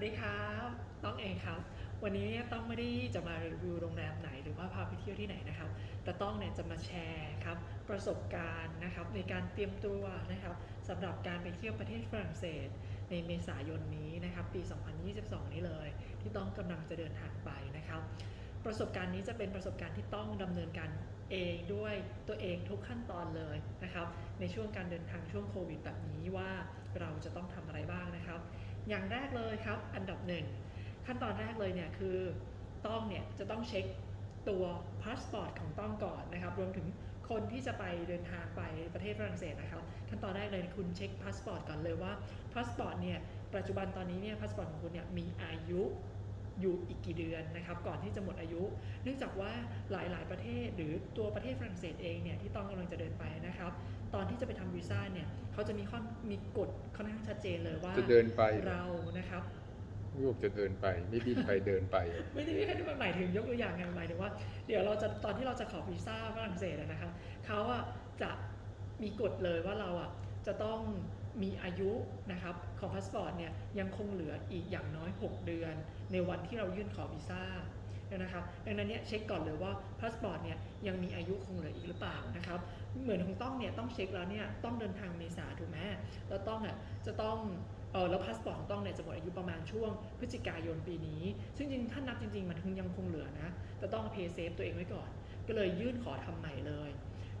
วัสดีครับต้องเองครับ วันนี้เนี่ยต้องไม่ได้จะมารีวิวโรงแรมไหนหรือว่าพาไปเที่ยวที่ไหนนะครับ แต่ต้องเนี่ยจะมาแชร์ครับประสบการณ์นะครับในการเตรียมตัวนะครับสำหรับการไปเที่ยวประเทศฝรั่งเศส ในเมษายนนี้นะครับปี 2022 นี้เลย ที่ต้องกำลังจะเดินทางไปนะครับ ประสบการณ์นี้จะเป็นประสบการณ์ที่ต้องดำเนินการเองด้วยตัวเองทุกขั้นตอนเลยนะครับ ในช่วงการเดินทางช่วงโควิดแบบนี้ว่าเราจะต้องทำอะไรบ้างนะครับ อย่างแรกเลยครับ อันดับหนึ่งขั้นตอนแรกเลยเนี่ยคือต้องเนี่ยจะต้องเช็คตัวพาสปอร์ตของต้องก่อนนะครับ รวมถึงคนที่จะไปเดินทางไปประเทศฝรั่งเศสนะครับขั้นตอนแรกเลยคุณเช็คพาสปอร์ตก่อนเลยว่าพาสปอร์ตเนี่ยปัจจุบันตอนนี้เนี่ยพาสปอร์ตของคุณเนี่ยมีอายุ อยู่อีกกี่เดือนนะครับก่อนที่จะหมดอายุ เนื่องจากว่าหลายๆ ประเทศหรือตัวประเทศฝรั่งเศสเองเนี่ยที่ต้องกำลังจะเดินไปนะครับ ตอนที่จะไปทำวีซ่าเนี่ยเขาจะมีข้อมีกฎค่อนข้างชัดเจนเลยว่าจะเดินไปเรานะครับไม่บอกจะเดินไปไม่บินไปเดินไป ไม่ได้ไม่ได้หมายถึงยกตัวอย่างไงหมายถึงว่าเดี๋ยวเราจะตอนที่เราจะขอวีซ่าฝรั่งเศสอะนะครับเขาอะจะมีกฎเลยว่าเราอะจะต้อง มีอายุนะครับของพาสปอร์ตเนี่ยยังคงเหลืออีกอย่างน้อย 6 เดือน ในวันที่เรายื่นขอวีซ่านะครับดังนั้นเนี่ยเช็คก่อนเลยว่าพาสปอร์ตเนี่ยยังมีอายุคงเหลืออีกหรือเปล่านะครับเหมือนของต้องเนี่ยต้องเช็คแล้วเนี่ยต้องเดินทางเมษาถูกไหมแล้วต้องอะจะต้องเออแล้วพาสปอร์ตของต้องเนี่ยจะหมดอายุประมาณช่วงพฤศจิกายนปีนี้ ซึ่งจริงถ้านับจริง ๆ มันคงยังคงเหลือนะแต่ต้องเพย์เซฟตัวเองไว้ก่อน ก็เลยยื่นขอทำใหม่เลย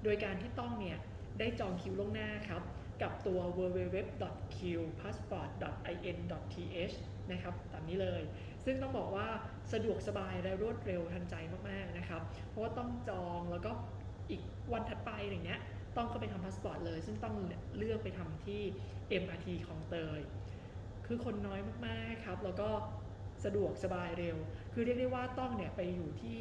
โดยการที่ต้องเนี่ยได้จองคิวล่วงหน้าครับ กับตัว www.qpassport.in.th นะครับตามนี้เลย ซึ่งต้องบอกว่าสะดวกสบายและรวดเร็วทันใจมากๆนะครับ เพราะว่าต้องจองแล้วก็อีกวันถัดไปอย่างเงี้ยต้องก็ไปทำพาสปอร์ตเลย ซึ่งต้องเลือกไปทำที่ MRT ของเตย คือคนน้อยมากๆครับแล้วก็สะดวกสบายเร็ว คือเรียกได้ว่าต้องเนี่ยไปอยู่ที่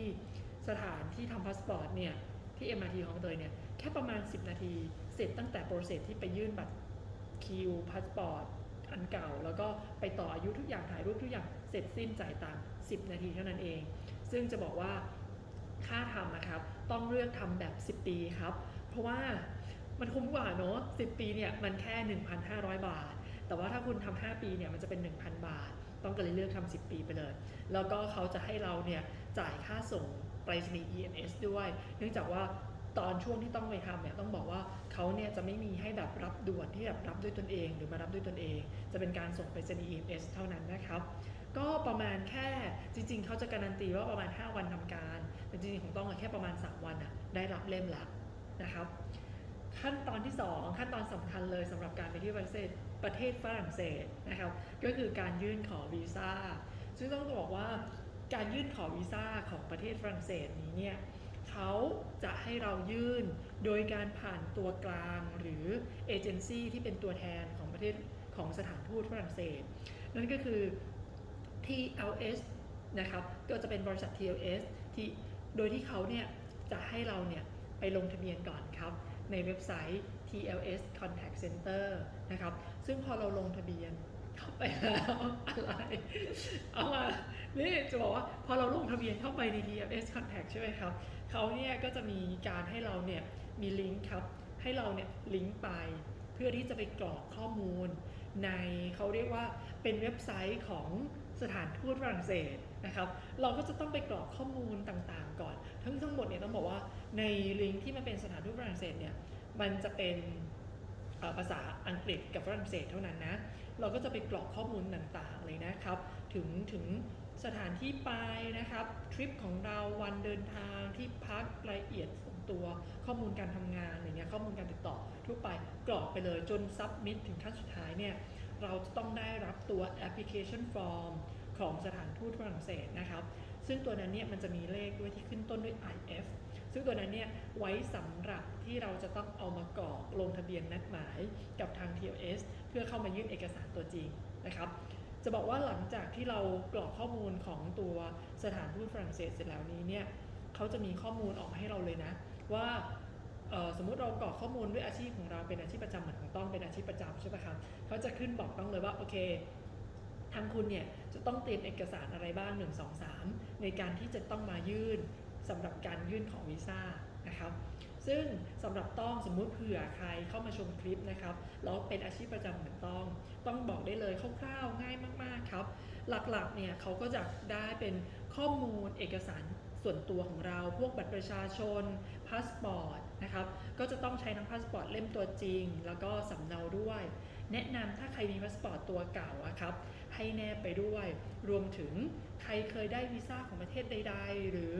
สถานที่ทำพาสปอร์ตเนี่ยที่ MRT ของเตยเนี่ยแค่ประมาณ 10 นาที เสร็จตั้งแต่โปรเซสที่ไปยื่นบัตรคิวพาสปอร์ตอันเก่า แล้วก็ไปต่ออายุทุกอย่างถ่ายรูปทุกอย่างเสร็จสิ้นจ่ายตังค์10 นาทีเท่านั้นเอง ซึ่งจะบอกว่าค่าทำนะครับ ต้องเลือกทำแบบ 10 ปีครับ เพราะว่ามันคุ้มกว่าเนอะ10 ปีเนี่ยมันแค่ 1,500 บาท แต่ว่าถ้าคุณทำ5ปีเนี่ยมันจะเป็น 1,000 บาท ต้องก็เลยเลือกทำ10 ปีไปเลย แล้วก็เขาจะให้เราเนี่ยจ่ายค่าส่งไปรษณีย์ EMS ด้วย เนื่องจากว่า ตอนช่วงที่ต้องไปทำเนี่ยต้องบอกว่าเขาเนี่ยจะไม่มีให้แบบรับด่วนที่แบบรับด้วยตนเอง หรือมารับด้วยตนเอง จะเป็นการส่งไปรษณีย์ EMS เท่านั้นนะครับ ก็ประมาณแค่จริง ๆเขาจะการันตีว่าประมาณ 5 วันทำการแต่จริงๆของต้องแค่ประมาณ 3 วันอะได้รับเล่มละนะครับ ขั้นตอนที่ 2 ขั้นตอนสำคัญเลยสำหรับการไปที่ประเทศประเทศฝรั่งเศสนะครับ ก็คือการยื่นขอวีซ่าซึ่งต้องบอกว่าการยื่นขอวีซ่าของประเทศฝรั่งเศสนี้เนี่ย เขาจะให้เรายื่นโดยการผ่านตัวกลางหรือเอเจนซี่ที่เป็นตัวแทนของประเทศของสถานทูตฝรั่งเศส นั่นก็คือ TLS นะครับก็จะเป็นบริษัท TLS ที่โดยที่เขาเนี่ยจะให้เราเนี่ยไปลงทะเบียนก่อนครับ ในเว็บไซต์ TLS Contact Center นะครับ ซึ่งพอเราลงทะเบียนเข้าไปแล้วอะไร เอามานี่จะบอกว่าพอเราลงทะเบียนเข้าไปใน TLS Contact ใช่ไหมครับ เขาเนี่ยก็จะมีการให้เราเนี่ยมีลิงก์ครับ ให้เราเนี่ยลิงก์ไป เพื่อที่จะไปกรอกข้อมูล ในเขาเรียกว่าเป็นเว็บไซต์ของสถานทูตฝรั่งเศสนะครับ เราก็จะต้องไปกรอกข้อมูลต่างๆ ก่อน ทั้งทั้งหมดเนี่ยต้องบอกว่าในลิงก์ที่มันเป็นสถานทูตฝรั่งเศสเนี่ยมันจะเป็นภาษาอังกฤษกับฝรั่งเศสเท่านั้นนะ เราก็จะไปกรอกข้อมูลต่างๆเลยนะครับ ถึงถึง สถานที่ไปนะครับทริปของเราวันเดินทางที่พักรายละเอียดส่วนตัวข้อมูลการทำงานอะไรเงี้ยข้อมูลการติดต่อทั่วไปกรอกไปเลยจนซับมิดถึงขั้นสุดท้ายเนี่ยเราจะต้องได้รับตัวแอปพลิเคชันฟอร์มของสถานทูตฝรั่งเศสนะครับ ซึ่งตัวนั้นเนี่ยมันจะมีเลขด้วยที่ขึ้นต้นด้วย IF ซึ่งตัวนั้นเนี่ยไว้สำหรับที่เราจะต้องเอามากรอกลงทะเบียนนัดหมายกับทาง TLS เพื่อเข้ามายื่นเอกสารตัวจริงนะครับ จะบอกว่าหลังจากที่เรากรอกข้อมูลของตัวสถานทูตฝรั่งเศสเสร็จแล้วนี้เนี่ยเขาจะมีข้อมูลออกให้เราเลยนะ ว่าสมมุติเรากรอกข้อมูลด้วยอาชีพของเราเป็นอาชีพประจำเหมือนของต้องเป็นอาชีพประจำใช่ไหมครับเขาจะขึ้นบอกต้องเลยว่าโอเคทางคุณเนี่ยจะต้องเตรียมเอกสารอะไรบ้าง 1 2 3 ในการที่จะต้องมายื่นสำหรับการยื่นของวีซ่านะครับ ซึ่งสำหรับต้องสมมุติเผื่อใครเข้ามาชมคลิปนะครับแล้วเป็นอาชีพประจำเหมือนต้อง ต้องบอกได้เลยคร่าวๆง่ายมากๆครับ หลักๆเนี่ยเขาก็จะได้เป็นข้อมูลเอกสารส่วนตัวของเราพวกบัตรประชาชนพาสปอร์ตนะครับก็จะต้องใช้ทั้งพาสปอร์ตเล่มตัวจริง แล้วก็สำเนาด้วย แนะนำถ้าใครมีพาสปอร์ตตัวเก่าอะครับให้แนบไปด้วย รวมถึงใครเคยได้วีซ่าของประเทศใด ๆ หรือ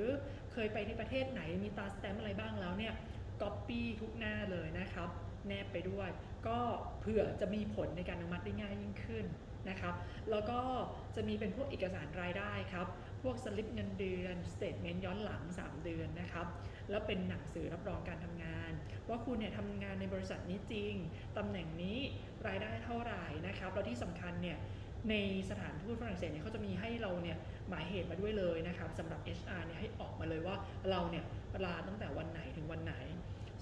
เคยไปที่ประเทศไหนมีตราสแตมป์อะไรบ้างแล้วเนี่ย ก๊อปปี้ทุกหน้าเลยนะครับ แนบไปด้วย ก็เผื่อจะมีผลในการอนุมัติได้ง่ายยิ่งขึ้นนะครับ แล้วก็จะมีเป็นพวกเอกสารรายได้ครับ พวกสลิปเงินเดือนสเตทเมนต์ย้อนหลัง 3 เดือนนะครับ แล้วเป็นหนังสือรับรองการทำงาน ว่าคุณเนี่ยทำงานในบริษัทนี้จริงตำแหน่งนี้รายได้เท่าไหร่นะครับ แล้วที่สำคัญเนี่ย ในสถานทูตฝรั่งเศสเนี่ยเขาจะมีให้เราเนี่ยหมายเหตุมาด้วยเลยนะครับสำหรับ HR เนี่ยให้ออกมาเลยว่าเราเนี่ยลาตั้งแต่วันไหนถึงวันไหน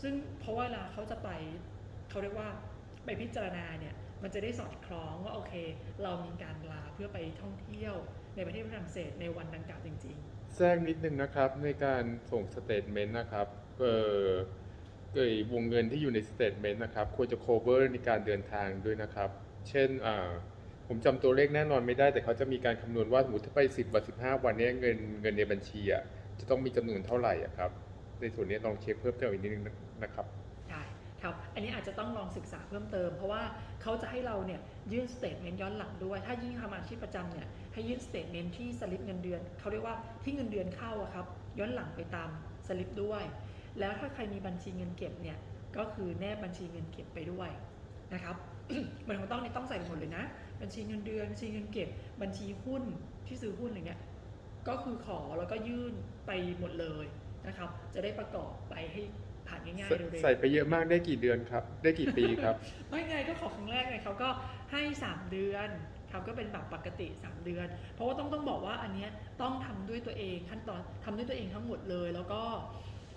ซึ่งเพราะว่าเวลาเขาจะไปเขาเรียกว่าไปพิจารณาเนี่ยมันจะได้สอดคล้องว่าโอเค เรามีการลาเพื่อไปท่องเที่ยวในประเทศฝรั่งเศสในวันดังกล่าวจริงแทรกนิดนึงนะครับในการส่งสเตทเมนต์นะครับเออเอ่ยวงเงินที่อยู่ในสเตทเมนต์นะครับควรจะ cover ในการเดินทางด้วยนะครับ เช่นอ่า ผมจำตัวเลขแน่นอนไม่ได้แต่เขาจะมีการคำนวณว่าสมมติถ้าไป10วัน15วันเนี้ยเงินเงินในบัญชีอะจะต้องมีจำนวนเท่าไหร่อะครับ ในส่วนนี้ลองเช็คเพิ่มเติมอีกนิดนึงนะครับๆได้ครับอันนี้อาจจะต้องลองศึกษาเพิ่มเติม เพราะว่าเขาจะให้เราเนี่ยยื่นสเตทเมนต์ย้อนหลังด้วย ถ้ายิ่งทำอาชีพประจำเนี่ยให้ยื่นสเตทเมนต์ที่สลิปเงินเดือนเขาเรียกว่าที่เงินเดือนเข้าอะครับย้อนหลังไปตามสลิปด้วย แล้วถ้าใครมีบัญชีเงินเก็บเนี่ยก็คือแนบบัญชีเงินเก็บไปด้วยนะครับมือนของต้องเนี่ยต้องใส่หมดเลยนะ บัญชีเงินเดือนบัญชีเงินเก็บบัญชีหุ้นที่ซื้อหุ้นอะไรเงี้ยก็คือขอแล้วก็ยื่นไปหมดเลยนะครับ จะได้ประกอบไปให้ผ่านง่ายๆใส่เร็วๆใส่ไปเยอะมากได้กี่เดือนครับ ได้กี่ปีครับ ไม่ไงก็ขอครั้งแรกไงเขาก็ให้ 3 เดือนครับก็เป็นแบบปกติ 3 เดือน เพราะว่าต้องต้องบอกว่าอันเนี้ยต้องทำด้วยตัวเองขั้นตอนทำด้วยตัวเองทั้งหมดเลย แล้วก็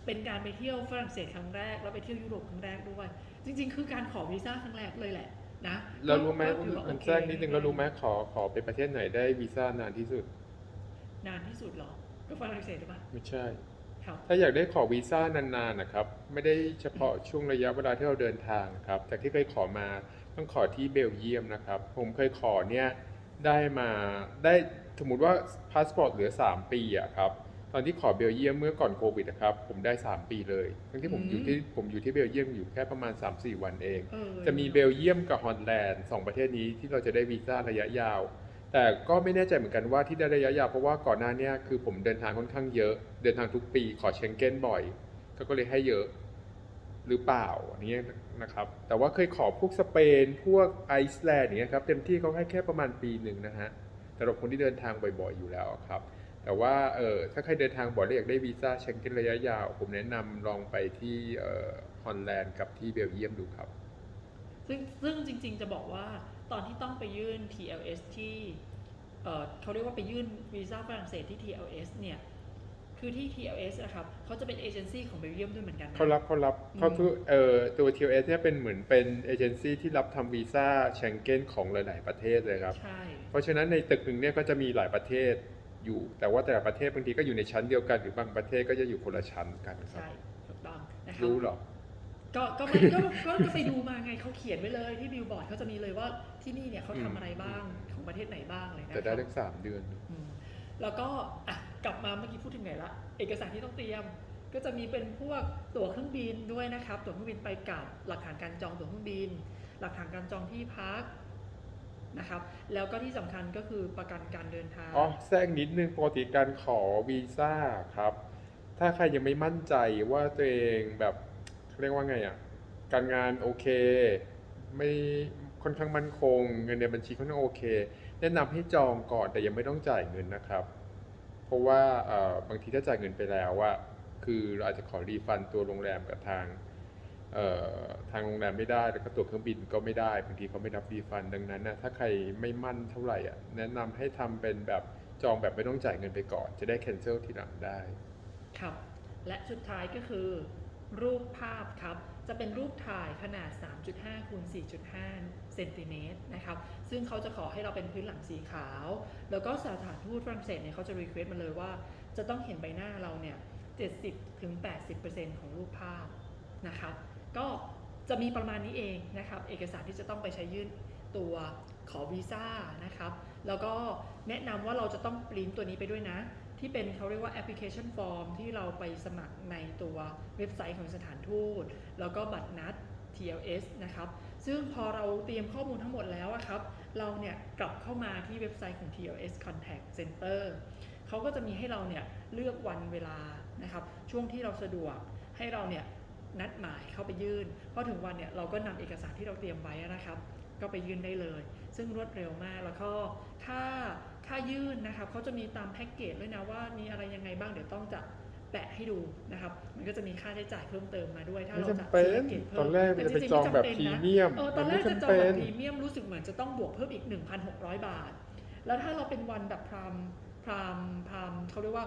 เป็นการไปเที่ยวฝรั่งเศสครั้งแรกแล้วไปเที่ยวยุโรปครั้งแรกด้วย จริง ๆ คือการขอวีซ่าครั้งแรกเลยแหละ นะแล้วรู้ไหมก็ถือว่ามันโอเคแทรกนิดนึงแล้วรู้ไหมขอขอไปประเทศไหนได้วีซ่านานที่สุด นานที่สุดเหรอก็ฝรั่งเศสหรือเปล่าไม่ใช่ ครับ ถ้าอยากได้ขอวีซ่านานๆนะครับ ไม่ได้เฉพาะช่วงระยะเวลาที่เราเดินทางครับจากที่เคยขอมาต้องขอที่เบลเยียมนะครับ ผมเคยขอเนี่ยได้มาได้สมมติว่าพาสปอร์ตเหลือ 3 ปีอะครับ ตอนที่ขอเบลเยียมเมื่อก่อนโควิดนะครับผมได้ 3 ปีเลย ทั้งที่ผมอยู่ที่ผมอยู่ที่เบลเยียมอยู่แค่ประมาณ 3-4 วันเองเออจะมีเบลเยียมกับฮอลแลนด์สองประเทศนี้ที่เราจะได้วีซ่าระยะยาว แต่ก็ไม่แน่ใจเหมือนกันว่าที่ได้ระยะยาวเพราะว่าก่อนหน้าเนี้คือผมเดินทางค่อนข้างเยอะ เดินทางทุกปีขอเชงเก้นบ่อยเขาก็เลยให้เยอะหรือเปล่าอันนี้นะครับ แต่ว่าเคยขอพวกสเปน พวกไอซ์แลนด์อย่างเงี้ยครับ เต็มที่เขาให้แค่ประมาณปีหนึ่งนะฮะสำหรับคนที่เดินทางบ่อยๆอยู่แล้วครับ แต่ว่าเออถ้าใครเดินทางบ่อยแล้วอยากได้วีซ่าเชงเก้นระยะยาว ผมแนะนำลองไปที่เอ่อฮอลแลนด์กับที่เบลเยียมดูครับ ซึ่งซึ่งจริงๆจะบอกว่าตอนที่ต้องไปยื่น TLS ที่เอ่อเขาเรียกว่าไปยื่นวีซ่าฝรั่งเศสที่ TLS เนี่ยคือที่ TLS นะครับเขาจะเป็นเอเจนซี่ของเบลเยียมด้วยเหมือนกันนะเขารับเขารับอืมเขาคือเอ่อตัว TLS เนี่ยเป็นเหมือนเป็นเอเจนซี่ที่รับทำวีซ่าเชงเก้นของหลายๆประเทศเลยครับ ใช่ เพราะฉะนั้นในตึกหนึ่งเนี่ยก็จะมีหลายประเทศ อยู่ แต่ว่าแต่ละประเทศบางทีก็อยู่ในชั้นเดียวกัน หรือบางประเทศก็จะอยู่คนละชั้นกันครับใช่ถูกต้องนะครับรู้เหรอก็ก็ไม่ก็ก็ก็ไปดูมาไงเขาเขียนไว้เลยที่บิลบอร์ดเขาจะมีเลยว่าที่นี่เนี่ยเขาอืมทำอะไรบ้างของประเทศไหนบ้างเลยนะคแต่รับได้ทั้งสามเดือนอืมแล้วก็อะกลับมาเมื่อกี้พูดถึงไหนละเอกสารที่ต้องเตรียม ก็จะมีเป็นพวกตั๋วเครื่องบินด้วยนะครับ ตั๋วเครื่องบินไปกลับหลักฐานการจองตั๋วเครื่องบิน หลักฐานการจองที่พัก นะครับ แล้วก็ที่สำคัญก็คือประกันการเดินทางอ๋อแทรกนิดนึงปกติการขอวีซ่าครับ ถ้าใครยังไม่มั่นใจว่าตัวเองแบบเขาเรียกว่าไงอะ การงานโอเค ไม่ค่อนข้างมั่นคง เงินในบัญชีค่อนข้างโอเค แนะนำให้จองก่อนแต่ยังไม่ต้องจ่ายเงินนะครับ เพราะว่าเอ่อบางทีถ้าจ่ายเงินไปแล้วว่าคือเราอาจจะขอรีฟันตัวโรงแรมกับทาง ทางโรงแรมไม่ได้แล้วก็ตั๋วเครื่องบินก็ไม่ได้บางทีเขาไม่รับรีฟันดังนั้นนะถ้าใครไม่มั่นเท่าไหร่อะแนะนำให้ทำเป็นแบบจองแบบไม่ต้องจ่ายเงินไปก่อน จะได้ cancel ทีหลังได้ครับและสุดท้ายก็คือ รูปภาพครับ จะเป็นรูปถ่ายขนาด 3.5คูณ4.5เซนติเมตรนะครับ ซึ่งเขาจะขอให้เราเป็นพื้นหลังสีขาว แล้วก็สถานทูตฝรั่งเศสเนี่ยเขาจะรีเควสมาเลยว่า จะต้องเห็นใบหน้าเราเนี่ย 70-80%ของรูปภาพนะครับ ก็จะมีประมาณนี้เองนะครับ เอกสารที่จะต้องไปใช้ยื่นตัวขอวีซ่านะครับ แล้วก็แนะนำว่าเราจะต้องปริ้นตัวนี้ไปด้วยนะ ที่เป็นเขาเรียกว่าแอปพลิเคชันฟอร์มที่เราไปสมัครในตัวเว็บไซต์ของสถานทูต แล้วก็บัตรนัด TLS นะครับ ซึ่งพอเราเตรียมข้อมูลทั้งหมดแล้วอะครับ เราเนี่ยกลับเข้ามาที่เว็บไซต์ของ TLS Contact Center เขาก็จะมีให้เราเนี่ยเลือกวันเวลานะครับ ช่วงที่เราสะดวกให้เราเนี่ย นัดหมายเข้าไปยื่นพอถึงวันเนี่ยเราก็นำเอกสารที่เราเตรียมไว้นะครับ ก็ไปยื่นได้เลย ซึ่งรวดเร็วมากแล้วก็ค่าค่ายื่นนะครับเขาจะมีตามแพ็กเกจด้วยนะว่ามีอะไรยังไงบ้างเดี๋ยวต้องจะแปะให้ดูนะครับ มันก็จะมีค่าใช้จ่ายเพิ่มเติมมาด้วย ถ้าไม่เราจะจำเป็นซื้อเกจเพิ่มตอนแรกมันจะไปแต่จองแบบพริรีงๆเมียมเออตมัอนนแรไม่กจะจจำองเป็แบนบพรีเมียมรู้สึกเหมือนจะต้องบวกเพิ่มอีก 1,600 บาท แล้วถ้าเราเป็นวันแบบพรามพรามพรามเขาเรียกว่า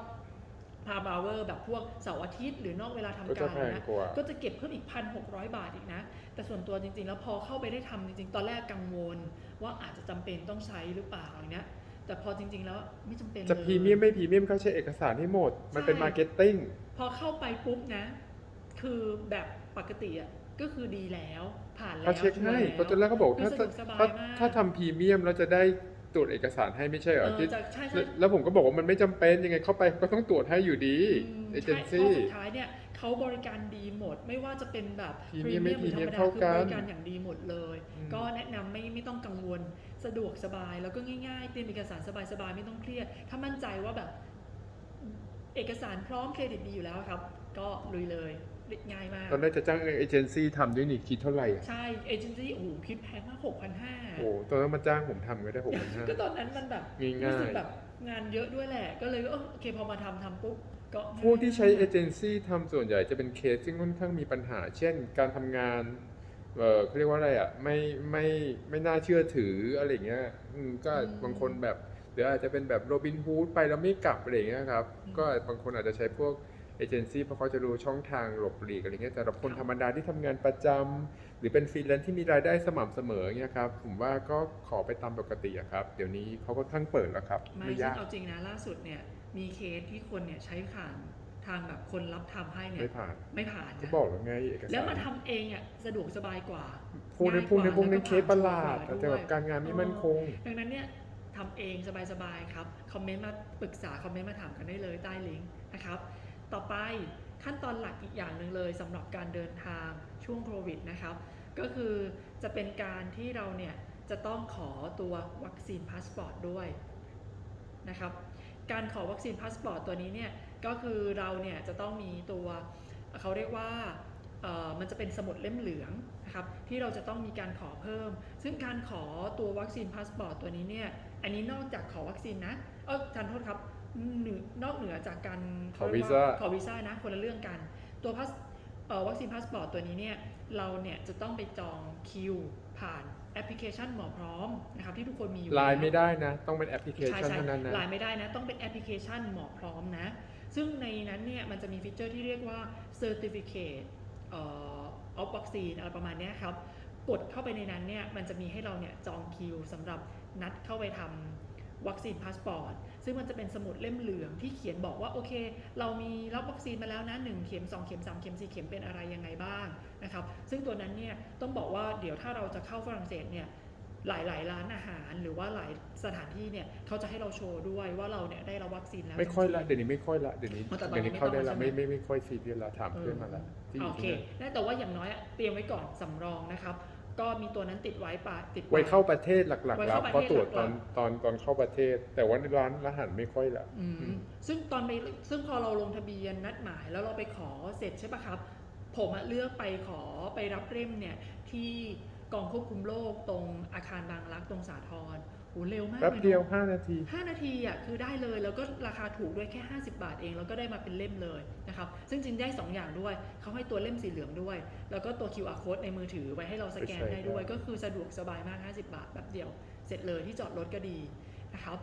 พรามบาวเวอร์แบบพวกเสาร์อาทิตย์หรือนอกเวลาทำก็กาจะรแพงนะกว่าก็จะเก็บเพิ่มอีก1,600บาทอีกนะ แต่ส่วนตัวจริง ๆ แล้วพอเข้าไปได้ทำจริง ๆ ตอนแรกกังวล ว่าอาจจะจำเป็นต้องใช้หรือเปล่าอย่างเงี้ยแต่พอจริง ๆ แล้วไม่จำเป็นจะเลยพรีเมียมไม่พรีเมียมเขาใช้เอกสารให้หมด มันเป็นใช่มาร์เก็ตติ้งพอเข้าไปปุ๊บนะ คือแบบปกติอะก็คือดีแล้ว ผ่านแล้วเขาเช็คให้ชัวร์เพราะตอนแรกเขาบอกคือถ้าสะดวกสบายถ้ามากถ้าทำพรีเมียมเราจะได้ ตรวจเอกสารให้ไม่ใช่เหรเอออที่จะใช่ใช่แล้วผมก็บอกว่ามันไม่จำเป็นยังไงเข้าไปก็ต้องตรวจให้อยู่ดีอืมเอเจนใช่ซี่เพราะสุดท้ายเนี่ยเขาบริการดีหมด ไม่ว่าจะเป็นแบบพรีเมียมไม่หรือธรรมพรีเมียมดาเท่าคือกันบริการอย่างดีหมดเลยอืมก็แนะนำไม่ไม่ต้องกังวลสะดวกสบายแล้วก็ง่ายๆเตรียมเอกสารสบายๆไม่ต้องเครียด ถ้ามั่นใจว่าแบบเอกสารพร้อมเครดิตดีอยู่แล้วครับ ก็ลุยเลย ง่ายมากตอนแรกจะจ้างเอเจนซี่ทำด้วยนี่คิดเท่าไหร่อะใช่เอเจนซี่โอ้โหคิดแพงมากหกพันห้าโอ้โหตอนนั้นมาจ้างผมทำก็ได้หกพันห้าก็ตอนนั้นมันแบบง่ายๆรู้สึกแบบงานเยอะด้วยแหละ ก็เลยเออโอเคพอมาทำทำปุ๊บก็พวกที่ใช้เอเจนซี่ทำส่วนใหญ่จะเป็นเคสซึ่งค่อนข้างมีปัญหา เช่น การทำงานเออเขาเรียกว่าอะไรอะไม่ไม่ไม่น่าเชื่อถืออะไรอย่างเงี้ยอืมก็บางคนแบบหรืออาจจะเป็นแบบโรบินฮูดไปแล้วไม่กลับอะไรอย่างเงี้ยครับก็บางคนอาจจะใช้พวก เอเจนซี่เพราะเขาจะรู้ช่องทางหลบหลีกอะไรเงี้ยแต่สำหรับคนธรรมดาที่ทำงานประจำหรือเป็นฟรีแลนซ์ที่มีรายได้สม่ำเสมอเงี้ยครับผมว่าก็ขอไปตามปกติอะครับ เดี๋ยวนี้เขาก็ทั้งเปิดแล้วครับไม่ไม่ซึ่ยางกเอาจริงนะล่าสุดเนี่ยมีเคสที่คนเนี่ยใช้ผ่านทางแบบคนรับทำให้เนี่ยไม่ผ่านไม่ผ่านก็นะบอกแล้วไงเอกสารแล้วมาทำเองอะสะดวกสบายกว่าพวกนั้นพวกนั้นพวกนั้นเคสประหลาดง่ายกว่าแต่แบบการงานไม่มั่นคง ดังนั้นเนี่ยทำเองสบายๆครับ คอมเมนต์มาปรึกษา คอมเมนต์มาถามกันได้เลยใต้ลิงก์นะครับ ต่อไปขั้นตอนหลักอีกอย่างหนึ่งเลยสำหรับการเดินทางช่วงโควิดนะครับ ก็คือจะเป็นการที่เราเนี่ยจะต้องขอตัววัคซีนพาสปอร์ตด้วยนะครับการขอวัคซีนพาสปอร์ตตัวนี้เนี่ยก็คือเราเนี่ยจะต้องมีตัวเขาเรียกว่าเออมันจะเป็นสมุดเล่มเหลืองนะครับที่เราจะต้องมีการขอเพิ่ม ซึ่งการขอตัววัคซีนพาสปอร์ตตัวนี้เนี่ยอันนี้นอกจากขอวัคซีนนะเออทันโทษครับ เหนือนอกเหนือจากการขอวีซ่าขอวีซ่านะคนละเรื่องกัน ตัวพาสเอ่อวัคซีนพาสปอร์ตตัวนี้เนี่ยเราเนี่ยจะต้องไปจองคิวผ่านแอปพลิเคชันหมอพร้อมนะครับที่ทุกคนมีอยู่ไลน์แล้วไม่ได้นะ ต้องเป็นแอปพลิเคใช่ชันใช่เท่านั้นนะไลน์ไม่ได้นะ ต้องเป็นแอปพลิเคชันหมอพร้อมนะ ซึ่งในนั้นเนี่ยมันจะมีฟีเจอร์ที่เรียกว่า certificate เอ่อ of vaccine อะไรประมาณเนี้ยครับ กดเข้าไปในนั้นเนี่ยมันจะมีให้เราเนี่ยจองคิวสำหรับนัดเข้าไปทำวัคซีนพาสปอร์ต ซึ่งมันจะเป็นสมุดเล่มเหลืองที่เขียนบอกว่าโอเค เรามีรับวัคซีนมาแล้วนะ1เข็ม 2 เข็ม 3 เข็ม 4 เข็มเป็นอะไรยังไงบ้างนะครับซึ่งตัวนั้นเนี่ยต้องบอกว่าเดี๋ยวถ้าเราจะเข้าฝรั่งเศสเนี่ยหลายๆร้านอาหารหรือว่าหลายสถานที่เนี่ยเขาจะให้เราโชว์ด้วยว่าเราเนี่ยได้รับวัคซีนแล้วไม่ค่อยละจริงๆเดี๋ยวนี้ไม่ค่อยละเดี๋ยวนี้อ๋อแต่ตอนนี้เดี๋ยวนี้เข้าได้ละไม่ไม่ต้องแล้วใช่ไหมไม่ไม่ค่อยซีเรียสละถามเพื่อนมาละที่อโอยู่เคที่นั่นได้แต่ว่าอย่างน้อยอะเตรียมไว้ก่อนสำรองนะครับ ก็มีตัวนั้นติดไว้ปะติดไว้เข้าประเทศหลักไว้ๆแล้วเข้าประเทศเพราะตรวจตอนหลักตอนตอนเข้าประเทศ แต่ว่าในร้านอาหารไม่ค่อยละอืมอืมซึ่งตอนไปซึ่งพอเราลงทะเบียนนัดหมายแล้วเราไปขอเสร็จใช่ปะครับ ผมอะเลือกไปขอไปรับเล่มเนี่ยที่กองควบคุมโรคตรงอาคารบางรักตรงสาทร โหเร็วมากแป๊บลนะเดียว5นาที 5นาทีอะคือได้เลยแล้วก็ราคาถูกด้วยแค่ 50 บาทเอง แล้วก็ได้มาเป็นเล่มเลยนะครับซึ่งจริงได้ 2 อย่างด้วย เขาให้ตัวเล่มสีเหลืองด้วย แล้วก็ตัว QR code ในมือถือไว้ให้เราสแกนใช่ได้ด้วยครับก็คือสะดวกสบายมาก 50 บาทแบบเดียว เสร็จเลยที่จอดรถก็ดีนะครับ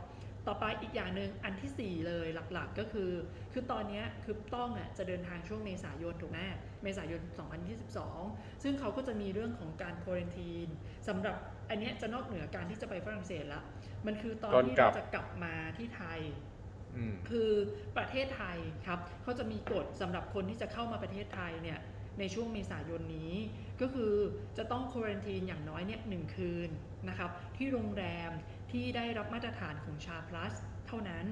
ต่อไปอีกอย่างหนึ่งอันทีสี่4 เลยหลักๆก็คือ คือตอนเนี้ยคือต้องอะจะเดินทางช่วงเมษายนถูกไหมเมษายน 2022 ซึ่งเขาก็จะมีเรื่องของการโควอนทีนสำหรับอันเนี้ยจะนอกเหนือการที่จะไปฝรั่งเศสละมันคือตอนตอนที่กลัเราบจะกลับมาที่ไทยอืมคือประเทศไทยครับเขาจะมีกฎสำหรับคนที่จะเข้ามาประเทศไทยเนี่ย ในช่วงเมษายนนี้ ก็คือจะต้องควอรันทีนอย่างน้อยเนี่ยหนึ่งคืนนะครับที่โรงแรมที่ได้รับมาตรฐานของชา plus เท่านั้น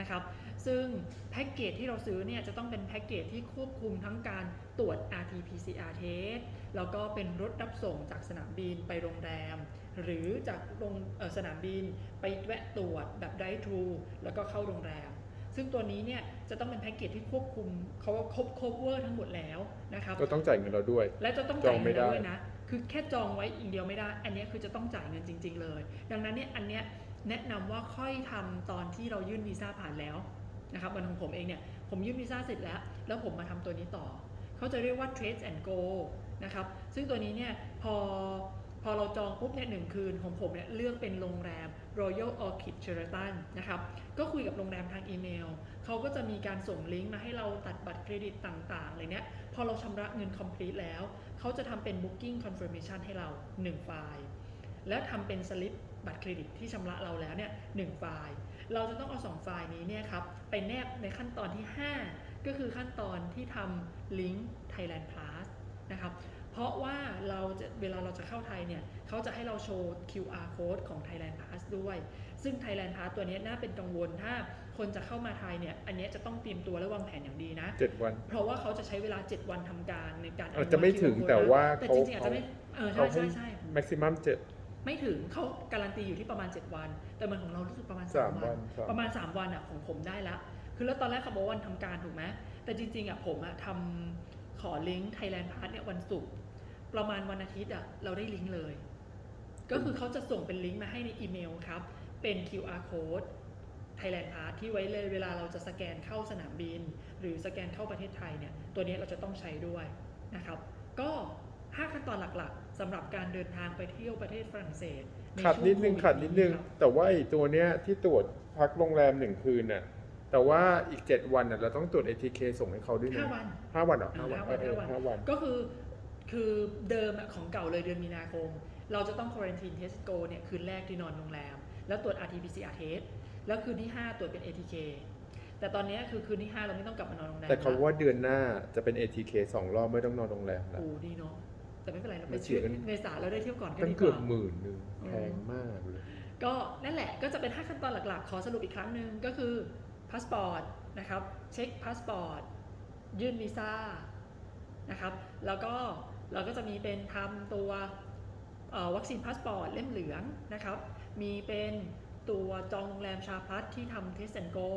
นะครับซึ่งแพ็กเกจที่เราซื้อเนี่ยจะต้องเป็นแพ็กเกจที่ควบคุมทั้งการตรวจ RT-PCR test แล้วก็เป็นรถรับส่งจากสนามบินไปโรงแรม หรือจากโรงสนามบินไปแวะตรวจแบบ drive thru แล้วก็เข้าโรงแรม ซึ่งตัวนี้เนี่ยจะต้องเป็นแพ็กเกจที่ควบคุมเขาว่าครบ cover ทั้งหมดแล้วนะครับก็ต้องจ่ายเงินเราด้วย และจะต้องจจ่าอยงเงิไม่นได้ด้วยนะคือแค่จองไว้อย่างเดียวไม่ได้ อันเนี้ยคือจะต้องจ่ายเงินจริง ๆ เลย ดังนั้นเนี่ยอันเนี้ยแนะนำว่าค่อยทำตอนที่เรายื่นวีซ่าผ่านแล้วนะครับวันของผมเองเนี่ยผมยื่นวีซ่าเสร็จแล้ว แล้วผมมาทำตัวนี้ต่อ เขาจะเรียกว่า Trade and Go นะครับซึ่งตัวนี้เนี่ยพอ พอเราจองปุ๊บเนี่ยหนึ่งคืนของผมเนี่ยเลือกเป็นโรงแรม Royal Orchid Sheraton นะครับ ก็คุยกับโรงแรมทางอีเมล เขาก็จะมีการส่งลิงก์มาให้เราตัดบัตรเครดิตต่างๆอะไรเนี้ย พอเราชำระเงิน complete แล้ว เขาจะทำเป็น booking confirmation ให้เรา 1 ไฟล์ แล้วทำเป็นสลิปบัตรเครดิตที่ชำระเราแล้วเนี่ยหนึ่งไฟล์ เราจะต้องเอา 2 ไฟล์นี้เนี่ยครับไปแนบในขั้นตอนที่ 5 ก็คือขั้นตอนที่ทำลิงก์ Thailand Plus นะครับ เพราะว่าเราจะเวลาเราจะเข้าไทยเนี่ยเขาจะให้เราโชว์ QR code ของ Thailand Pass ด้วย ซึ่ง Thailand Pass ตัวเนี้ยน่าเป็นกังวลถ้าคนจะเข้ามาไทยเนี่ยอันเนี้ยจะต้องเตรียมตัวและวางแผนอย่างดีนะเจ็ดวัน เพราะว่าเขาจะใช้เวลา 7 วันทำการในการอาจจะไม่ถึงแต่ว่าแต่เขาจริงๆอาจจะไม่เออเขาใช่ให้ใช่ใช่ maximum เจ็ดไม่ถึงเขาการันตีอยู่ที่ประมาณ 7 วัน แต่เหมันของเรารู้สึกประมาณสาม3วัวันนสามประมาณ 3 วันอะของผมได้ละคือแล้วตอนแรกเขาบอกว่าวันทำการถูกไหมแต่จริงๆอะผมอะทำ ขอลิงก์ Thailand Pass เนี่ยวันศุกร์ประมาณวันอาทิตย์อะเราได้ลิงก์เลย ก็คือเขาจะส่งเป็นลิงก์มาให้ในอีเมลครับ เป็น QR code Thailand Pass ที่ไว้เลยเวลาเราจะสแกนเข้าสนามบิน หรือสแกนเข้าประเทศไทยเนี่ยตัวนี้เราจะต้องใช้ด้วยนะครับ ก็ 5 ขั้นตอนหลักๆสำหรับการเดินทางไปเที่ยวประเทศฝรั่งเศสใขาดนิดนึงช่วโควิขาดนิดนึงครับแต่ว่าไอ้ตัวเนี้ยที่ตรวจพักโรงแรมหนึ่งคืนน่ะ แต่ว่าอีก 7 วันน่ะเราต้องตรวจ ATK ส่งให้เขาด้วยนะห้าวัน ห้าวันเหรออ่าห้าวันห้าวันเออห้าวันก็คือคือเดิมอะของเก่าเลยเดือนมีนาคม เราจะต้อง quarantine test go เนี่ย คืนแรกที่นอนโรงแรม แล้วตรวจ RT-PCR test แล้วคืนที่ 5 ตรวจเป็น ATK แต่ตอนเนี้ยคือคืนที่ 5 เราไม่ต้องกลับมานอนโรงแรมแต่เขาละว่าเดือนหน้าจะเป็น ATK สองรอบไม่ต้องนอนโรงแรมแล้ว โอ้ดีเนาะแต่ไม่เป็นไรเราไปไม่เสีเที่ยยวกันเมษาเราได้เที่ยวก่อนก็ตั้งดีกเกือบว่า หมื่นหนึ่งอืมแพงมากเลย ก็นั่นแหละก็จะเป็น 5 ขั้นตอนหลักๆ ขอสรุปอีกครั้งหนึ่งก็คือ พาสปอร์ตนะครับเช็คพาสปอร์ตยื่นวีซ่านะครับแล้วก็เราก็จะมีเป็นทำตัววัคซีนพาสปอร์ตเล่มเหลืองนะครับมีเป็นตัวจองโรงแรมชาพลัสที่ทำ Test and Go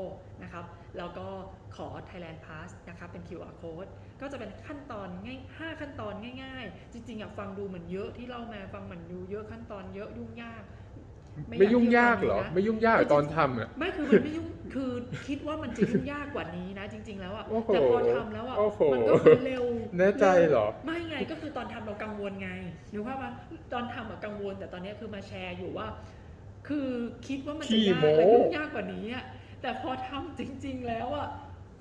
นะครับแล้วก็ขอ Thailand Pass นะครับเป็น QR code ก็จะเป็นขั้นตอนง่าย5ขั้นตอนง่าย ๆ จริงๆอยากฟังดูเหมือนเยอะที่เล่ามาฟังเหมือนดูเยอะขั้นตอนเยอะยุ่งยาก ไม่อยากไม่ยุ่งยากเหรอเที่ยวตอนนี้นะไม่ยุ่งยากเหรอตอนทำอะ ไม่คือมันไม่ยุ่งคือคิดว่ามันจะยุ่งยากกว่านี้นะ จริง ๆ แล้วอะโอ้โหแต่พอทำแล้วอะโอ้โห มันก็คือเร็วแน่ใจเหรอ ไม่ไงก็คือตอนทำเรากังวลไงหรือว่าว่าตอนทำอะกังวล แต่ตอนนี้คือมาแชร์อยู่ว่า คือคิดว่ามันจะขี้ยากโม้ และยุ่งยากกว่านี้อะแต่พอทำจริง ๆ แล้วอะ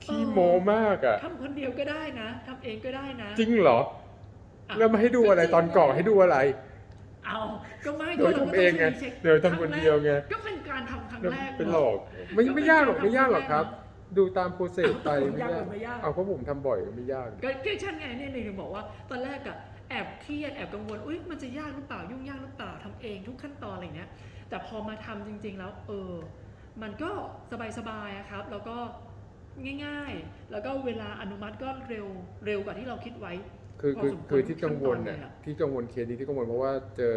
ขี้เออโมมากอะ ทำคนเดียวก็ได้นะทำเองก็ได้นะ จริงเหรออะแล้วมาให้ดูอะไรตอนกรอกให้ดูอะไร เอาก็ไม่เดี๋ยวก็ราก็ทำเองไงช็คเดี๋ยวทำคนเดียวไงก็เป็นการทำครั้งแรกเป็นหลอกไม่ก็เป็นไม่ยากหรอกการไม่ยากหรอกทำครับครั้งแรกดูตามโปรเซสไปเอาไม่ยากยากหรือไม่ยากเอาเพราะผมทำบ่อยก็ไม่ยากก็ก็ฉันไงเนี่ยหนึ่งบอกว่าตอนแรกอะแอบเครียดแอบกังวลอุ้ยมันจะยากหรือเปล่ายุ่งยากหรือเปล่าทำเองทุกขั้นตอนอะไรเงี้ย แต่พอมาทำจริง ๆ แล้ว เออ มันก็สบายๆอะครับ แล้วก็ง่าย ๆ แล้วก็เวลาอนุมัติก็เร็วเร็วกว่าที่เราคิดไว้ คือพอคือสมควรคือที่กังวลขั้นตอนน่ะเลยอะที่กังวลเคสนี้ที่กังวลเพราะว่าเจอ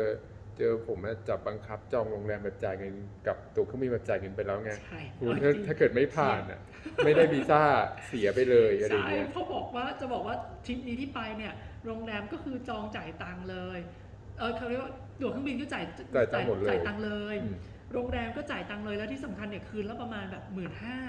เจอผมอะจับบังคับจองโรงแรมแบบจ่ายเงินกับตั๋วเครื่องบินแบบจ่ายเงินไปแล้วไงใช่คุณถ้าถ้าเกิดไม่ผ่านอะไม่ได้วีซ่าเสียไปเลยอะไรอย่างใช่เงี้ยเพราะบอกว่าจะบอกว่าทริปนี้ที่ไปเนี่ย โรงแรมก็คือจองจ่ายตังค์เลย เออเขาเรียกว่าตั๋วเครื่องบินก็จ่ายจ่ายตังค์หมดเลย จ่ายตังค์เลย อืม โรงแรมก็จ่ายตังค์เลยแล้วที่สำคัญเนี่ยคืนละประมาณแบบหมื่นห้า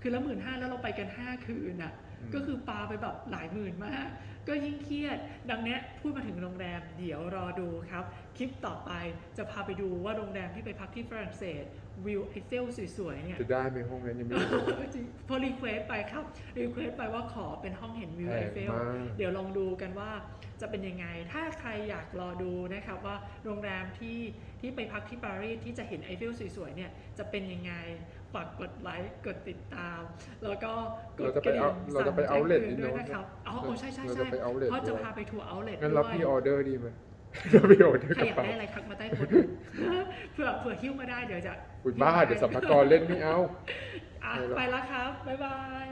คืนละหมื่นห้าแล้วเราไปกันห้าคืนอะมก็คือปาไปแบบหลายหมื่นมาก ก็ยิ่งเครียด ดังเนี้ยพูดมาถึงโรงแรมเดี๋ยวรอดูครับ คลิปต่อไปจะพาไปดูว่าโรงแรมที่ไปพักที่ฝรั่งเศสวิวไอเฟลสวยๆเนี่ยจะได้ไหมห้องนั้นยังไม่รู้จริงพอรีเควสไปครับรีเควสไปว่าขอเป็นห้องเห็นวิวแพไองเฟลมากเดี๋ยวลองดูกันว่าจะเป็นยังไง ถ้าใครอยากรอดูนะครับว่าโรงแรมที่ที่ไปพักที่ปารีสที่จะเห็นไอเฟลสวยๆเนี่ยจะเป็นยังไง ฝากกดไลค์กดติดตาม แล้วก็กดเราจะกไประเอาดิ่งเราจะไปสั่งแจ้ง outlet ตืนนี่ด้วยเนอะนะครับอ๋อโอ้ใช่ใช่เราใช่จะไป outlet เพราะจะด้วยพาไปทัวร์เอาเลทงั้นด้เราวยพี่ออเดอร์ดีไหมเราพี่ออเดอร์ใครกระอยากเป๋าได้อะไรทักมาใต้โพสต์เผื่อเผื่อหิ้วมาได้เดี๋ยวจะอุยบ้าเดี๋ยวสัมภาระเล่นไม่เอาอะไม่หรอกไปแล้วครับบ๊ายบาย